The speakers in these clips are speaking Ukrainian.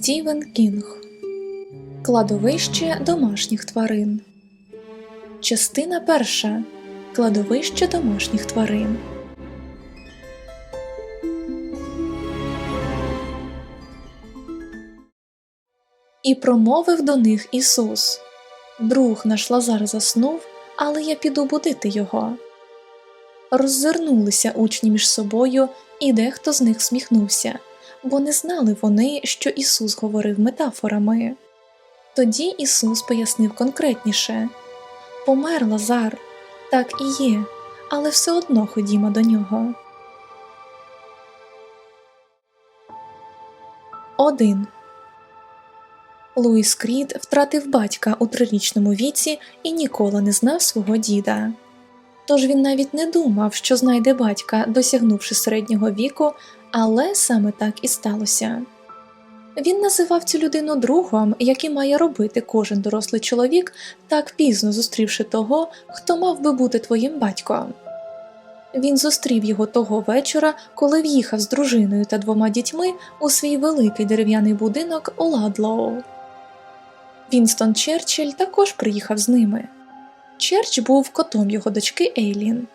Стівен Кінг Кладовище домашніх тварин. Частина перша. Кладовище домашніх тварин. І промовив до них Ісус Друг наш Лазар заснув, але я піду будити його. Роззирнулися учні між собою, і дехто з них сміхнувся, бо не знали вони, що Ісус говорив метафорами. Тоді Ісус пояснив конкретніше Помер Лазар, так і є, але все одно ходімо до нього. 1. Луїс Крід втратив батька у трирічному віці і ніколи не знав свого діда. Тож він навіть не думав, що знайде батька, досягнувши середнього віку, але саме так і сталося. Він називав цю людину другом, як і має робити кожен дорослий чоловік, так пізно зустрівши того, хто мав би бути твоїм батьком. Він зустрів його того вечора, коли в'їхав з дружиною та двома дітьми у свій великий дерев'яний будинок у Ладлоу. Вінстон Черчилль також приїхав з ними. Черч був котом його дочки Ейлін.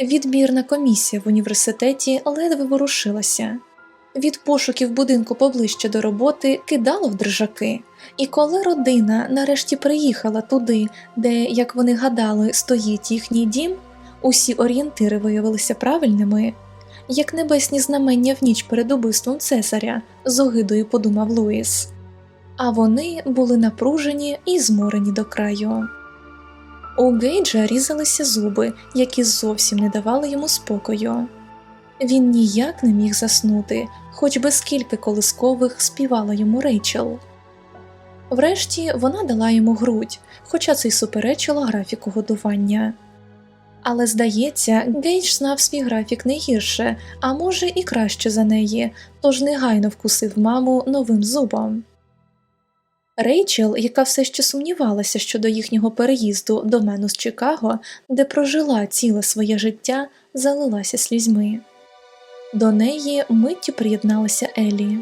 Відбірна комісія в університеті ледве ворушилася. Від пошуків будинку поближче до роботи кидало в держаки, і коли родина нарешті приїхала туди, де, як вони гадали, стоїть їхній дім, усі орієнтири виявилися правильними, як небесні знамення в ніч перед убивством Цесаря, з огидою подумав Луїс. А вони були напружені і зморені до краю. У Гейджа різалися зуби, які зовсім не давали йому спокою. Він ніяк не міг заснути, хоч би скільки колискових співала йому Рейчел. Врешті вона дала йому грудь, хоча це й суперечило графіку годування. Але, здається, Гейдж знав свій графік не гірше, а може, і краще за неї, тож негайно вкусив маму новим зубом. Рейчел, яка все ще сумнівалася щодо їхнього переїзду до мену з Чикаго, де прожила ціле своє життя, залилася слізьми. До неї миттю приєдналася Елі.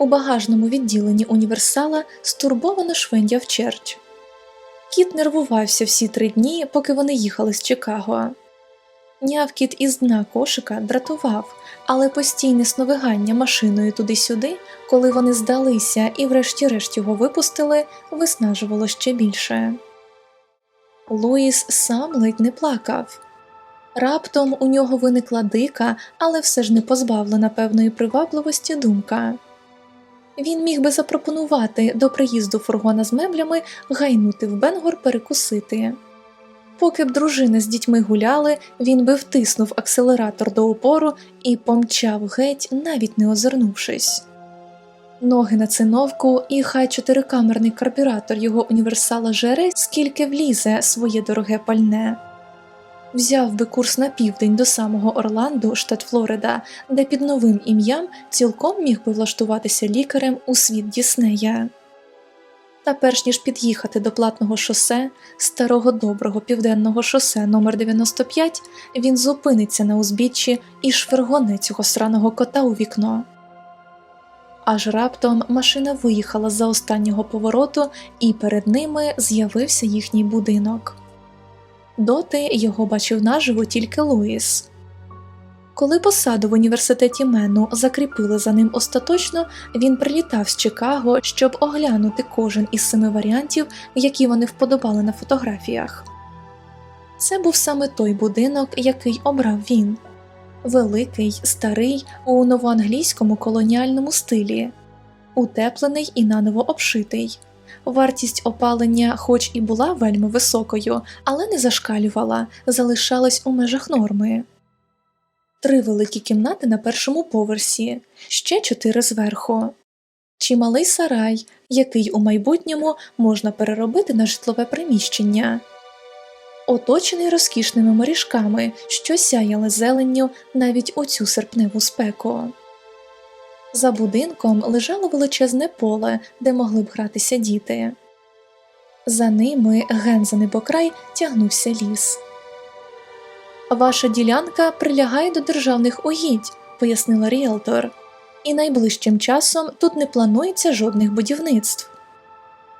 У багажному відділенні універсала стурбовано швендяв черч. Кіт нервувався всі три дні, поки вони їхали з Чикаго. Нявкіт із дна кошика дратував, але постійне сновигання машиною туди-сюди, коли вони здалися і врешті-решт його випустили, виснажувало ще більше. Луїс сам ледь не плакав. Раптом у нього виникла дика, але все ж не позбавлена певної привабливості думка. Він міг би запропонувати до приїзду фургона з меблями гайнути в Бенгор перекусити. Поки б дружини з дітьми гуляли, він би втиснув акселератор до упору і помчав геть, навіть не озирнувшись. Ноги на циновку, і хай чотирикамерний карбюратор його універсала жере, скільки влізе своє дороге пальне. Взяв би курс на південь до самого Орланду, штат Флорида, де під новим ім'ям цілком міг би влаштуватися лікарем у світ Діснея. Та перш ніж під'їхати до платного шосе, старого доброго південного шосе номер 95 він зупиниться на узбіччі і швергоне цього сраного кота у вікно. Аж раптом машина виїхала за останнього повороту, і перед ними з'явився їхній будинок. Доти його бачив наживо тільки Луїс. Коли посаду в університеті Мену закріпили за ним остаточно, він прилітав з Чикаго, щоб оглянути кожен із семи варіантів, які вони вподобали на фотографіях. Це був саме той будинок, який обрав він великий, старий, у новоанглійському колоніальному стилі, утеплений і наново обшитий. Вартість опалення, хоч і була вельми високою, але не зашкалювала, залишалась у межах норми. Три великі кімнати на першому поверсі, ще чотири зверху, чималий сарай, який у майбутньому можна переробити на житлове приміщення, оточений розкішними моріжками, що сяяли зеленню навіть у цю серпневу спеку. За будинком лежало величезне поле, де могли б гратися діти. За ними ген за небокрай тягнувся ліс. Ваша ділянка прилягає до державних угідь, пояснила ріелтор. і найближчим часом тут не планується жодних будівництв.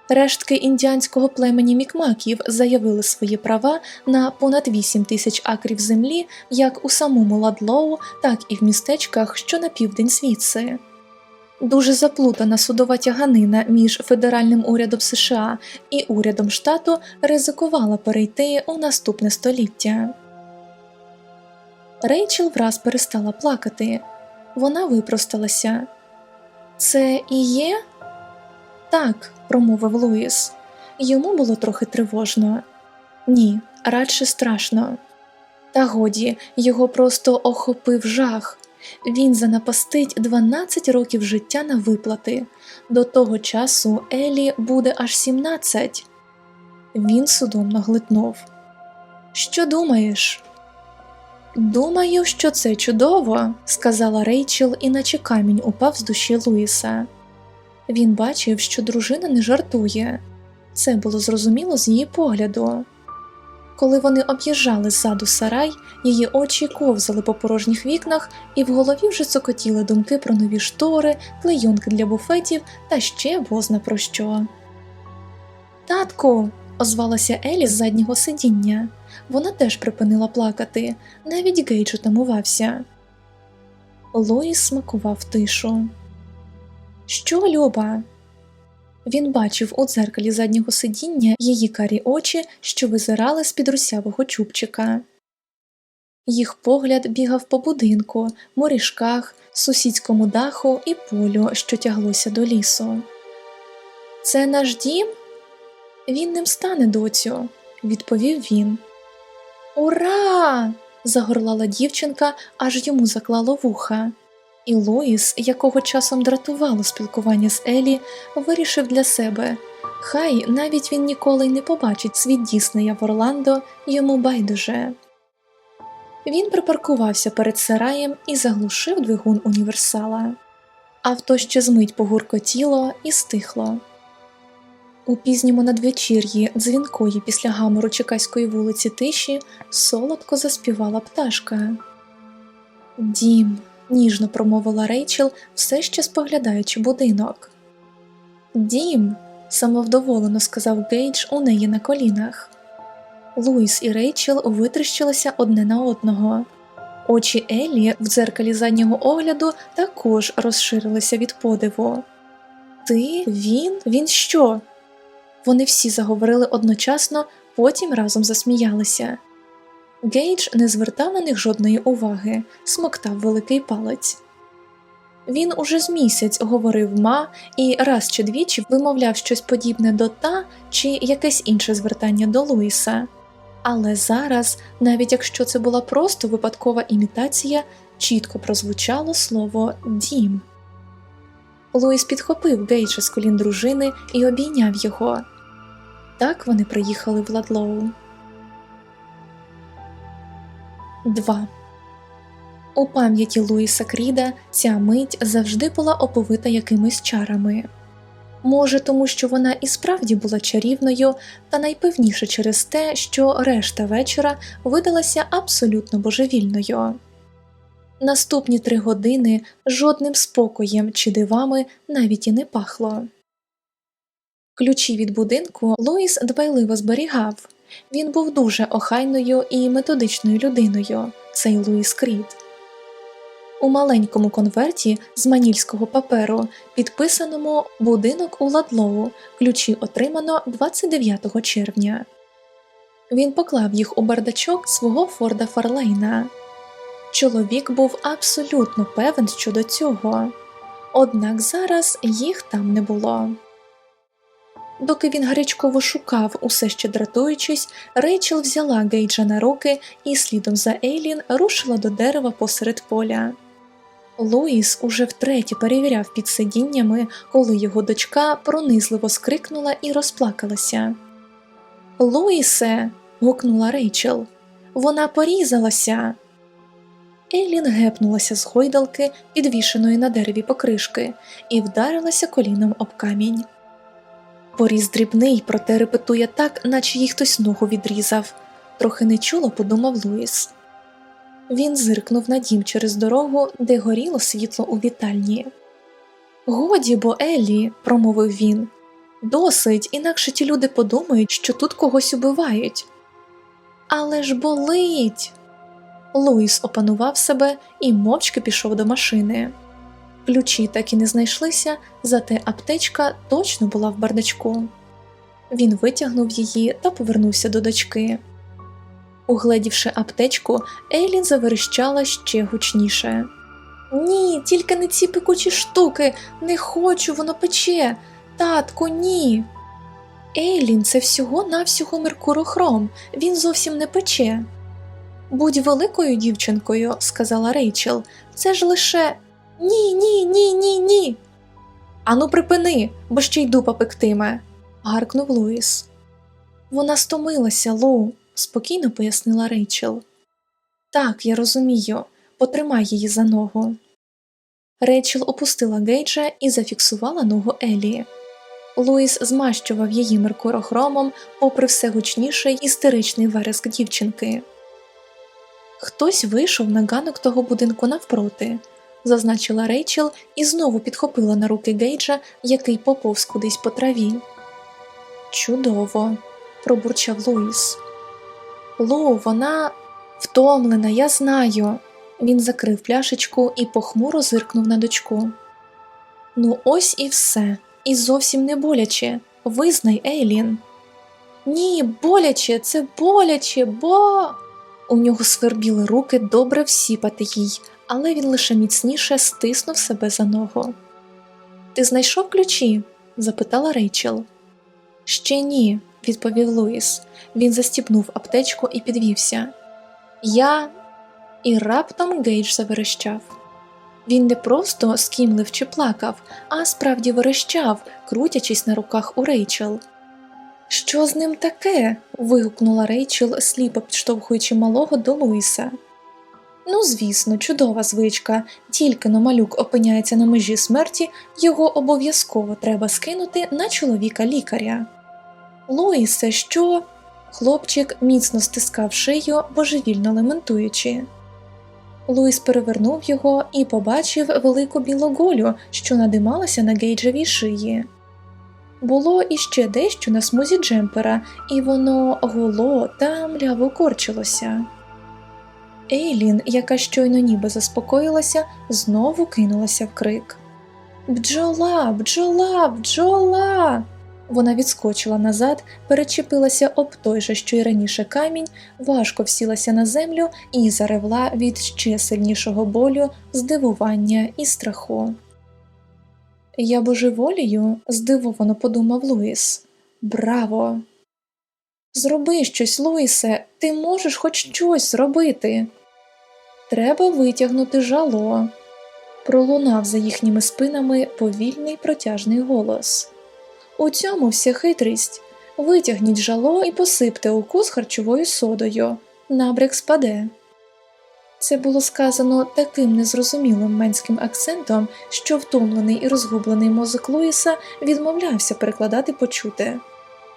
Рештки індіанського племені мікмаків заявили свої права на понад 8 тисяч акрів землі як у самому Ладлоу, так і в містечках, що на південь звідси. Дуже заплутана судова тяганина між федеральним урядом США і урядом штату ризикувала перейти у наступне століття. Рейчел враз перестала плакати. Вона випросталася. Це і є? Так, промовив Луїс. Йому було трохи тривожно. Ні, радше страшно. Та годі, його просто охопив жах. Він занапастить 12 років життя на виплати. До того часу Елі буде аж 17. Він судомно глитнув. Що думаєш? Думаю, що це чудово, сказала Рейчел, і наче камінь упав з душі Луїса. Він бачив, що дружина не жартує. Це було зрозуміло з її погляду. Коли вони об'їжджали ззаду сарай, її очі ковзали по порожніх вікнах, і в голові вже цокотіли думки про нові штори, клейонки для буфетів та ще бозна про що. Татку, озвалася Елі з заднього сидіння. Вона теж припинила плакати, навіть Гейдж утамувався. Лоїс смакував тишу. Що, Люба? Він бачив у дзеркалі заднього сидіння її карі очі, що визирали з під русявого чубчика. Їх погляд бігав по будинку, морішках, сусідському даху і полю, що тяглося до лісу. Це наш дім? Він ним стане, доцю, відповів він. Ура! загорлала дівчинка, аж йому заклало вуха. І Лоїс, якого часом дратувало спілкування з Елі, вирішив для себе хай навіть він ніколи й не побачить світ Діснея в Орландо, йому байдуже. Він припаркувався перед сараєм і заглушив двигун універсала. Авто ще змить погуркотіло і стихло. У пізньому надвечір'ї дзвінкої після гамору Чекаської вулиці тиші солодко заспівала пташка. Дім ніжно промовила Рейчел, все ще споглядаючи будинок. Дім, самовдоволено сказав Гейдж у неї на колінах. Луїс і Рейчел витріщилися одне на одного. Очі Еллі в дзеркалі заднього огляду також розширилися від подиву. Ти, він, він що? Вони всі заговорили одночасно, потім разом засміялися. Гейдж не звертав на них жодної уваги, смоктав великий палець. Він уже з місяць говорив ма і раз чи двічі вимовляв щось подібне до та чи якесь інше звертання до Луїса. Але зараз, навіть якщо це була просто випадкова імітація, чітко прозвучало слово дім. Луїс підхопив Гейджа з колін дружини і обійняв його. Так вони приїхали в Ладлоу. 2. У пам'яті Луїса Кріда ця мить завжди була оповита якимись чарами. Може, тому що вона і справді була чарівною, та найпевніше через те, що решта вечора видалася абсолютно божевільною. Наступні три години жодним спокоєм чи дивами навіть і не пахло. Ключі від будинку Луїс дбайливо зберігав. Він був дуже охайною і методичною людиною, цей Луїс Крід. У маленькому конверті з манільського паперу, підписаному будинок у Ладлоу, ключі отримано 29 червня. Він поклав їх у бардачок свого Форда Фарлейна. Чоловік був абсолютно певен щодо цього, однак зараз їх там не було. Доки він гарячково шукав, усе ще дратуючись, Рейчел взяла Гейджа на руки і слідом за Ейлін рушила до дерева посеред поля. Луїс уже втретє перевіряв під сидіннями, коли його дочка пронизливо скрикнула і розплакалася. Луїсе. гукнула Рейчел. Вона порізалася. Ейлін гепнулася з гойдалки, підвішеної на дереві покришки, і вдарилася коліном об камінь. Поріз дрібний, проте репетує так, наче їй хтось ногу відрізав, трохи нечуло подумав Луїс. Він зиркнув на дім через дорогу, де горіло світло у вітальні. Годі, бо Еллі, промовив він. Досить, інакше ті люди подумають, що тут когось убивають. Але ж болить. Луїс опанував себе і мовчки пішов до машини. Ключі так і не знайшлися, зате аптечка точно була в бардачку. Він витягнув її та повернувся до дочки. Угледівши аптечку, Ейлін заверещала ще гучніше. Ні, тільки не ці пекучі штуки, не хочу, воно пече. Татко, ні. Ейлін, це всього-навсього меркурохром, він зовсім не пече. Будь великою дівчинкою, сказала Рейчел, це ж лише ні, ні, ні, ні, ні. Ану, припини, бо ще й дупа пектиме, гаркнув Луїс. Вона стомилася, Лу, спокійно пояснила Рейчел. Так, я розумію, потримай її за ногу. Рейчел опустила Гейджа і зафіксувала ногу Елі. Луїс змащував її меркурохромом, попри все гучніший істеричний вереск дівчинки. Хтось вийшов на ганок того будинку навпроти, зазначила Рейчел і знову підхопила на руки Гейджа, який поповз кудись по траві. Чудово, пробурчав Луїс. Лу, вона втомлена, я знаю. Він закрив пляшечку і похмуро зиркнув на дочку. Ну, ось і все, і зовсім не боляче. Визнай, Ейлін. Ні, боляче, це боляче, бо. У нього свербіли руки добре всіпати їй, але він лише міцніше стиснув себе за ногу. Ти знайшов ключі? запитала Рейчел. Ще ні, відповів Луїс. Він застібнув аптечку і підвівся. Я. І раптом Гейдж заверещав. Він не просто скімлив чи плакав, а справді верещав, крутячись на руках у Рейчел. Що з ним таке? вигукнула Рейчел, сліпо підштовхуючи малого до Луїса. Ну, звісно, чудова звичка, тільки но малюк опиняється на межі смерті, його обов'язково треба скинути на чоловіка лікаря. Луїсе, що? Хлопчик міцно стискав шию, божевільно лементуючи. Луїс перевернув його і побачив велику білу голю, що надималася на гейджевій шиї. Було іще дещо на смузі джемпера, і воно гуло та мляво корчилося. Ейлін, яка щойно ніби заспокоїлася, знову кинулася в крик. Бджола, бджола, бджола. Вона відскочила назад, перечепилася об той же, що й раніше камінь, важко всілася на землю і заревла від ще сильнішого болю, здивування і страху. Я божеволію, здивовано подумав Луїс. Браво! Зроби щось, Луїсе, ти можеш хоч щось зробити. Треба витягнути жало. Пролунав за їхніми спинами повільний протяжний голос. У цьому вся хитрість. Витягніть жало і посипте укус харчовою содою. Набряк спаде. Це було сказано таким незрозумілим менським акцентом, що втомлений і розгублений мозок Луїса відмовлявся перекладати почуте.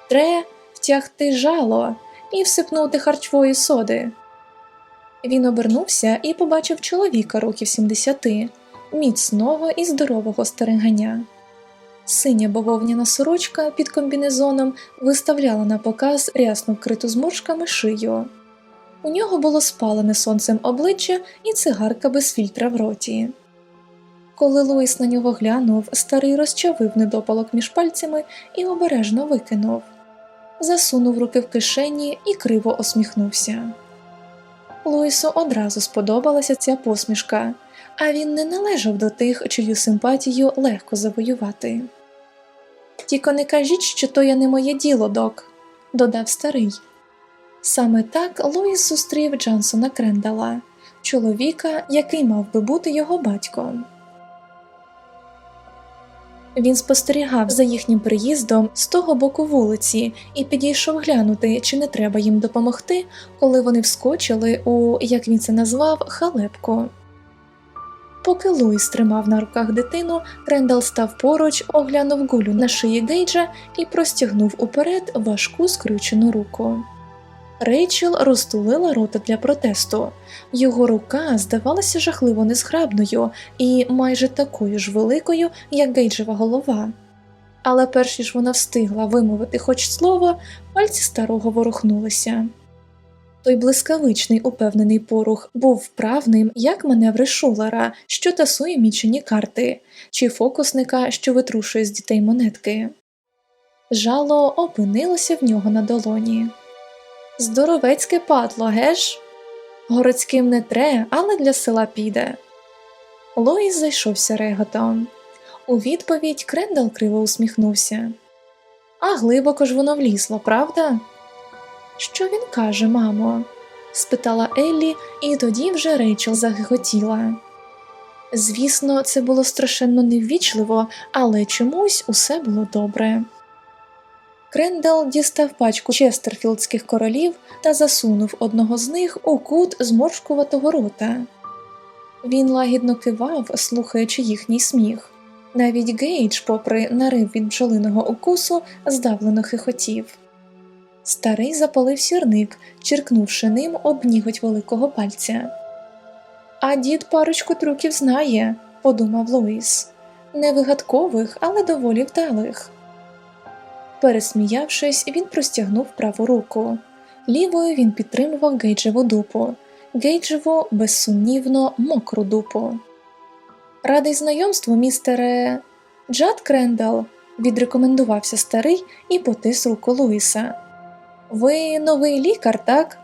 Тре втягти жало і всипнути харчової соди. Він обернувся і побачив чоловіка років 70, міцного і здорового стереганя. Синя бавовняна сорочка під комбінезоном виставляла на показ рясно вкриту зморшками шию. У нього було спалене сонцем обличчя і цигарка без фільтра в роті. Коли Луїс на нього глянув, старий розчавив недопалок між пальцями і обережно викинув, засунув руки в кишені і криво осміхнувся. Луїсу одразу сподобалася ця посмішка, а він не належав до тих, чию симпатію легко завоювати. Тільки не кажіть, що то я не моє діло, док, додав старий. Саме так Луїс зустрів Джансона Крендала, чоловіка, який мав би бути його батьком. Він спостерігав за їхнім приїздом з того боку вулиці і підійшов глянути, чи не треба їм допомогти, коли вони вскочили у, як він це назвав, халепку. Поки Луїс тримав на руках дитину, Крендал став поруч, оглянув гулю на шиї Гейджа і простягнув уперед важку скрючену руку. Рейчел розтулила рота для протесту. Його рука здавалася жахливо незграбною і майже такою ж великою, як Гейджева голова. Але перш ніж вона встигла вимовити хоч слово, пальці старого ворухнулися. Той блискавичний упевнений порух був вправним, як маневри шулера, що тасує мічені карти, чи фокусника, що витрушує з дітей монетки. Жало опинилося в нього на долоні. Здоровецьке падло, геш? Городським не тре, але для села піде. Лоїс зайшовся реготом. У відповідь Крендал криво усміхнувся. А глибоко ж воно влізло, правда? Що він каже, мамо? спитала Еллі, і тоді вже Рейчел загиготіла. Звісно, це було страшенно неввічливо, але чомусь усе було добре. Крендел дістав пачку честерфілдських королів та засунув одного з них у кут зморшкуватого рота. Він лагідно кивав, слухаючи їхній сміх. Навіть Гейдж, попри нарив від бджолиного укусу, здавлено хихотів. Старий запалив сірник, черкнувши ним об ніготь великого пальця. А дід парочку трюків знає, подумав Луїс. Не вигадкових, але доволі вдалих. Пересміявшись, він простягнув праву руку. Лівою він підтримував Гейджеву дупу, Гейджеву, безсумнівно, мокру дупу. Радий знайомству, містере Джад Крендал, відрекомендувався старий і потис руку Луїса. Ви новий лікар, так?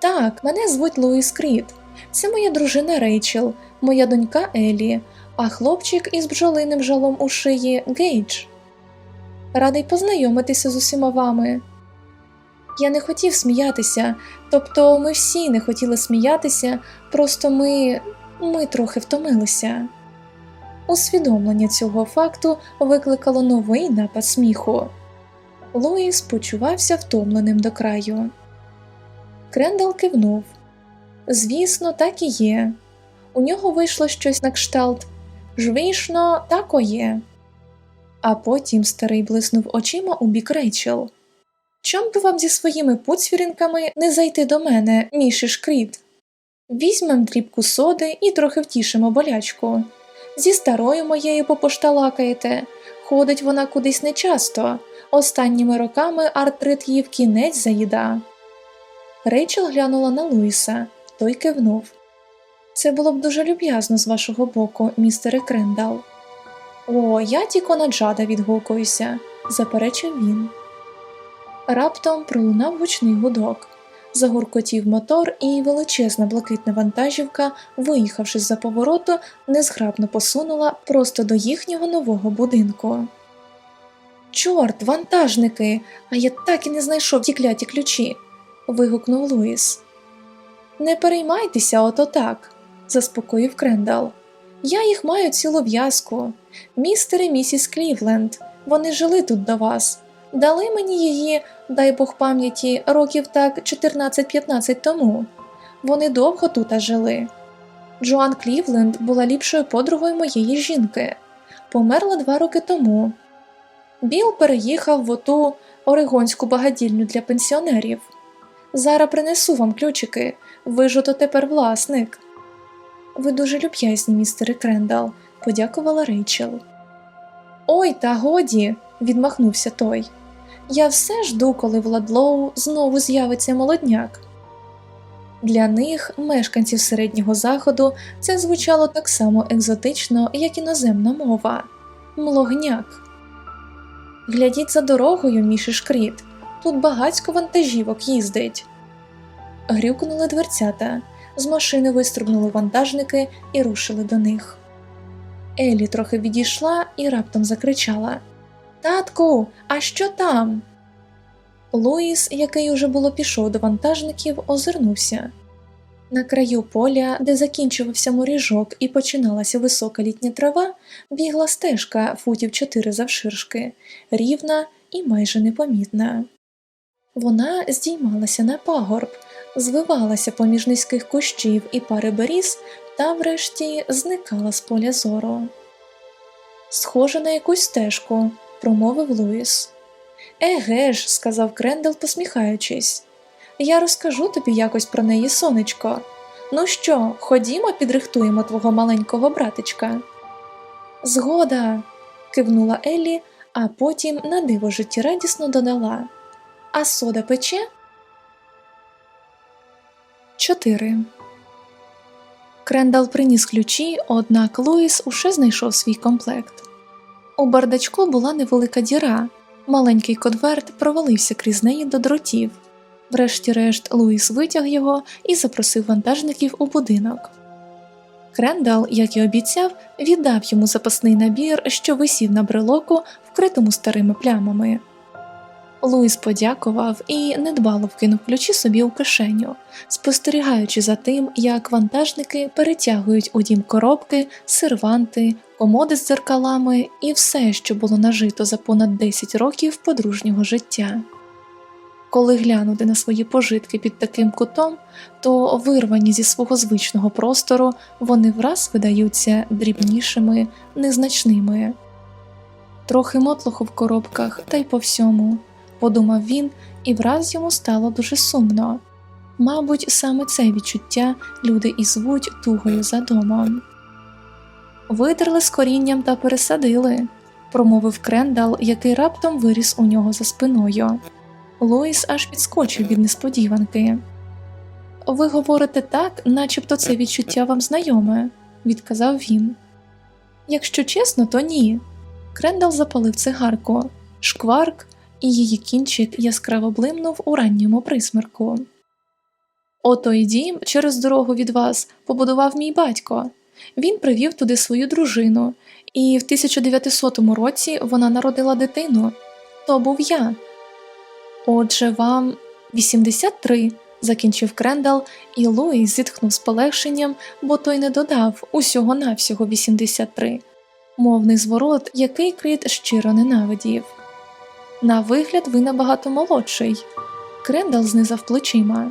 Так, мене звуть Луїс Кріт. Це моя дружина Рейчел, моя донька Елі, а хлопчик із бджолиним жалом у шиї Гейдж. Радий познайомитися з усіма вами. Я не хотів сміятися, тобто ми всі не хотіли сміятися, просто ми, ми трохи втомилися. Усвідомлення цього факту викликало новий напад сміху. Луїс почувався втомленим до краю. Крендал кивнув. Звісно, так і є. У нього вийшло щось на кшталт Жвішно, тако є. А потім старий блиснув очима у бік Рейчел. Чом би вам зі своїми поцвірінками не зайти до мене, міші шкріт? Візьмем дрібку соди і трохи втішимо болячку. Зі старою моєю попошталакаєте, ходить вона кудись нечасто, останніми роками артрит її в кінець заїда. Рейчел глянула на Луїса, той кивнув. Це було б дуже люб'язно з вашого боку, містере Крендал. О, я тільки на Джада відгукуюся, заперечив він. Раптом пролунав гучний гудок. Загуркотів мотор, і величезна блакитна вантажівка, виїхавши з за повороту, незграбно посунула просто до їхнього нового будинку. Чорт, вантажники! А я так і не знайшов ті кляті ключі. вигукнув Луїс. Не переймайтеся, ото так, заспокоїв Крендал. Я їх маю цілу в'язку. Містер і місіс Клівленд, вони жили тут до вас. Дали мені її, дай Бог пам'яті, років так 14-15 тому. Вони довго тут жили. Джоан Клівленд була ліпшою подругою моєї жінки, померла два роки тому. Біл переїхав в оту орегонську багадільню для пенсіонерів. Зараз принесу вам ключики, ви ж ото тепер власник. Ви дуже люб'язні, містере Крендал, подякувала Рейчел. Ой, та годі, відмахнувся той. Я все жду, коли в Ладлоу знову з'явиться молодняк. Для них, мешканців середнього заходу, це звучало так само екзотично, як іноземна мова млогняк. Глядіть за дорогою, міші шкріт, тут багацько вантажівок їздить. Грюкнули дверцята, з машини вистрибнули вантажники і рушили до них. Елі трохи відійшла і раптом закричала Татку, а що там? Луїс, який уже було пішов до вантажників, озирнувся. На краю поля, де закінчувався моріжок і починалася висока літня трава, бігла стежка футів чотири завширшки, рівна і майже непомітна. Вона здіймалася на пагорб, звивалася поміж низьких кущів і пари беріз та, врешті, зникала з поля зору. Схоже на якусь стежку, промовив Луїс. Еге ж, сказав Крендел, посміхаючись. Я розкажу тобі якось про неї, сонечко. Ну що, ходімо, підрихтуємо твого маленького братечка. Згода. кивнула Еллі, а потім на диво життєрадісно додала. А сода пече? 4. Крендал приніс ключі, однак Луїс уже знайшов свій комплект. У бардачку була невелика діра, маленький конверт провалився крізь неї до дротів. Врешті-решт Луїс витяг його і запросив вантажників у будинок. Крендал, як і обіцяв, віддав йому запасний набір, що висів на брелоку, вкритому старими плямами. Луїс подякував і недбало вкинув ключі собі у кишеню, спостерігаючи за тим, як вантажники перетягують у дім коробки, серванти, комоди з дзеркалами і все, що було нажито за понад 10 років подружнього життя. Коли глянути на свої пожитки під таким кутом, то вирвані зі свого звичного простору вони враз видаються дрібнішими, незначними. Трохи мотлоху в коробках та й по всьому, подумав він, і враз йому стало дуже сумно. Мабуть, саме це відчуття люди і звуть тугою за домом. Видерли з корінням та пересадили, промовив Крендал, який раптом виріс у нього за спиною. Лоїс аж підскочив від несподіванки. Ви говорите так, начебто це відчуття вам знайоме, відказав він. Якщо чесно, то ні. Крендал запалив цигарку, шкварк, і її кінчик яскраво блимнув у ранньому присмерку. Отой дім через дорогу від вас побудував мій батько. Він привів туди свою дружину, і в 1900 році вона народила дитину. То був я. Отже, вам 83, закінчив Крендал, і Луїс зітхнув з полегшенням, бо той не додав усього навсього 83. Мовний зворот, який Крит щиро ненавидів. На вигляд ви набагато молодший. Крендал знизав плечима.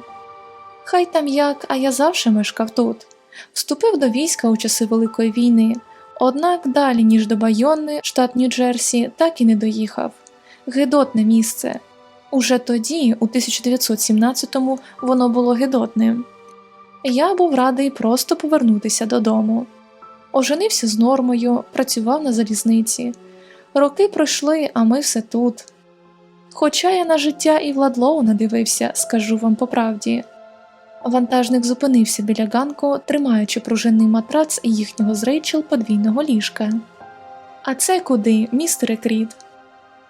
Хай там як, а я завжди мешкав тут. Вступив до війська у часи Великої війни, однак далі, ніж до Байонни, штат Нью-Джерсі, так і не доїхав. Гидотне місце. Уже тоді, у 1917-му, воно було гидотним. Я був радий просто повернутися додому. Оженився з нормою, працював на залізниці. Роки пройшли, а ми все тут. Хоча я на життя і Владлоу надивився, скажу вам по правді. Вантажник зупинився біля ганку, тримаючи пружинний матрац їхнього з Рейчел подвійного ліжка. А це куди, містере Крід?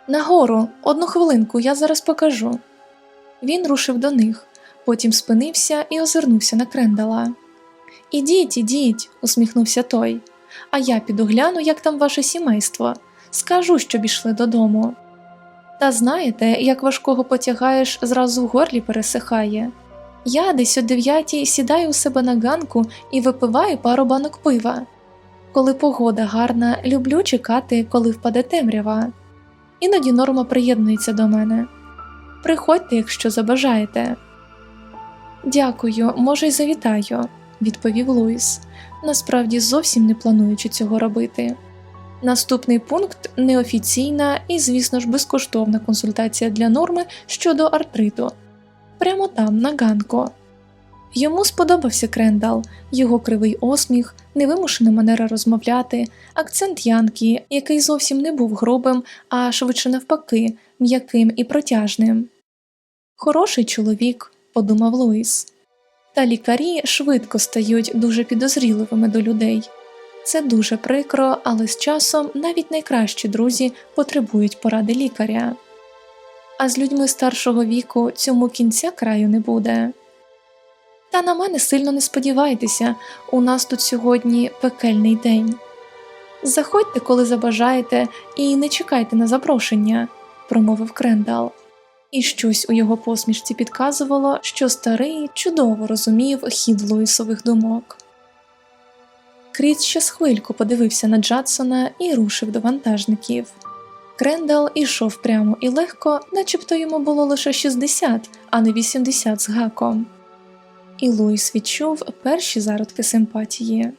Нагору, одну хвилинку, я зараз покажу. Він рушив до них, потім спинився і озирнувся на крендала. Ідіть, ідіть, усміхнувся той. А я піду гляну, як там ваше сімейство. Скажу, щоб ішли додому. Та знаєте, як важкого потягаєш, зразу в горлі пересихає. Я десь о дев'ятій сідаю у себе на ганку і випиваю пару банок пива. Коли погода гарна, люблю чекати, коли впаде темрява. Іноді норма приєднується до мене. Приходьте, якщо забажаєте. Дякую, може, й завітаю, відповів Луїс, насправді зовсім не плануючи цього робити. Наступний пункт неофіційна і, звісно ж, безкоштовна консультація для норми щодо артриту. Прямо там, на ганку. Йому сподобався Крендал, його кривий осміх, невимушена манера розмовляти, акцент Янки, який зовсім не був грубим, а швидше навпаки, м'яким і протяжним. Хороший чоловік, подумав Луїс. Та лікарі швидко стають дуже підозріливими до людей. Це дуже прикро, але з часом навіть найкращі друзі потребують поради лікаря. А з людьми старшого віку цьому кінця краю не буде. Та на мене сильно не сподівайтеся, у нас тут сьогодні пекельний день. Заходьте, коли забажаєте, і не чекайте на запрошення, промовив Крендал. І щось у його посмішці підказувало, що старий чудово розумів хід Луїсових думок. Кріт ще з хвильку подивився на Джадсона і рушив до вантажників. Крендал ішов прямо і легко, начебто йому було лише 60, а не 80 з гаком. І Луїс відчув перші зародки симпатії.